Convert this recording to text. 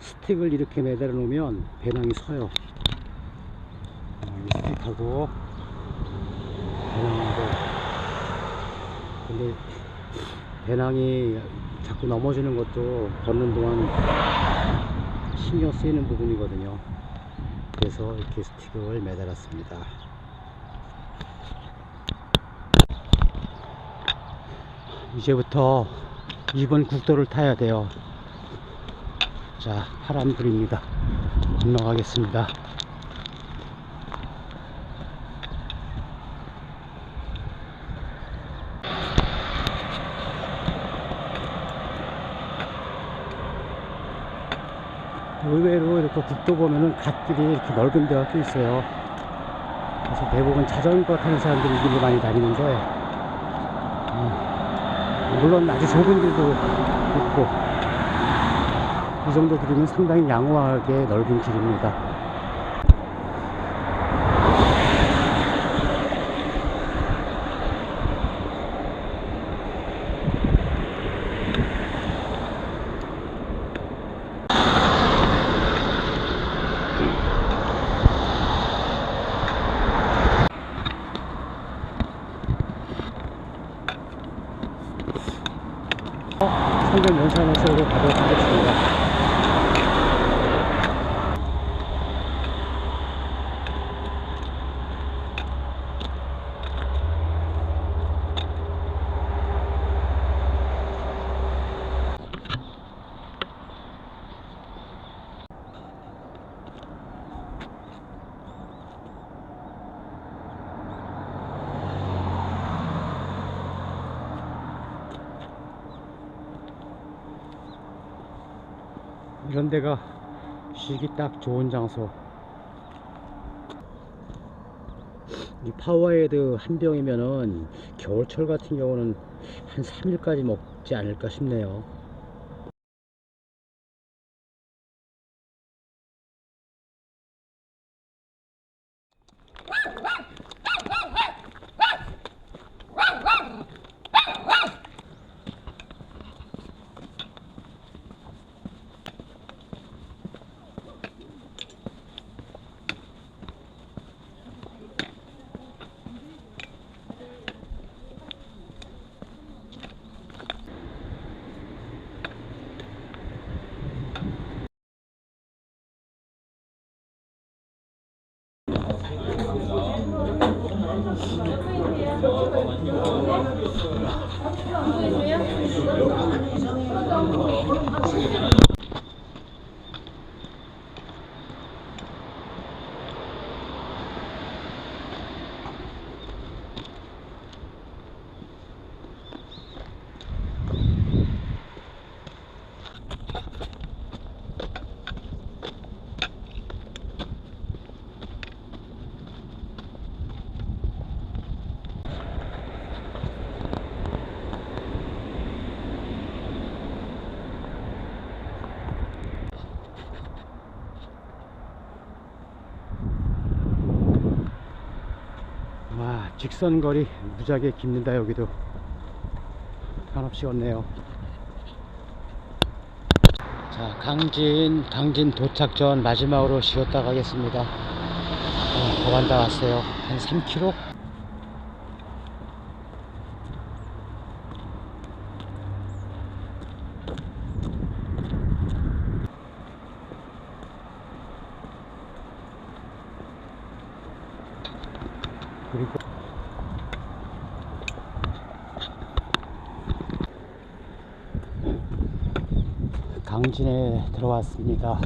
스틱을 이렇게 매달아 놓으면 배낭이 서요. 어, 이 스틱하고 배낭하고 근데 배낭이 자꾸 넘어지는 것도 걷는 동안 신경 쓰이는 부분이거든요. 그래서 이렇게 스틱을 매달았습니다. 이제부터 2번 국도를 타야 돼요. 자, 파란 불입니다. 건너가겠습니다. 의외로 이렇게 국도 보면은 갓길이 이렇게 넓은 데가 꽤 있어요. 그래서 대부분 자전거 타는 사람들이 이 길로 많이 다니는데, 음, 물론 아주 좁은 길도 있고, 이 정도 길이면 상당히 양호하게 넓은 길입니다. 성전 연산호수로 가도록 하겠습니다. 이런 데가 쉬기 딱 좋은 장소. 이 파워헤드 한 병이면은 겨울철 같은 경우는 한 3일까지 먹지 않을까 싶네요. 와, 직선거리 무지하게 깁니다, 여기도. 한없이 걷네요. 자, 강진, 강진 도착 전 마지막으로 쉬었다 가겠습니다. 어, 더 간다 왔어요. 한 3km? 그리고 강진에 들어왔습니다.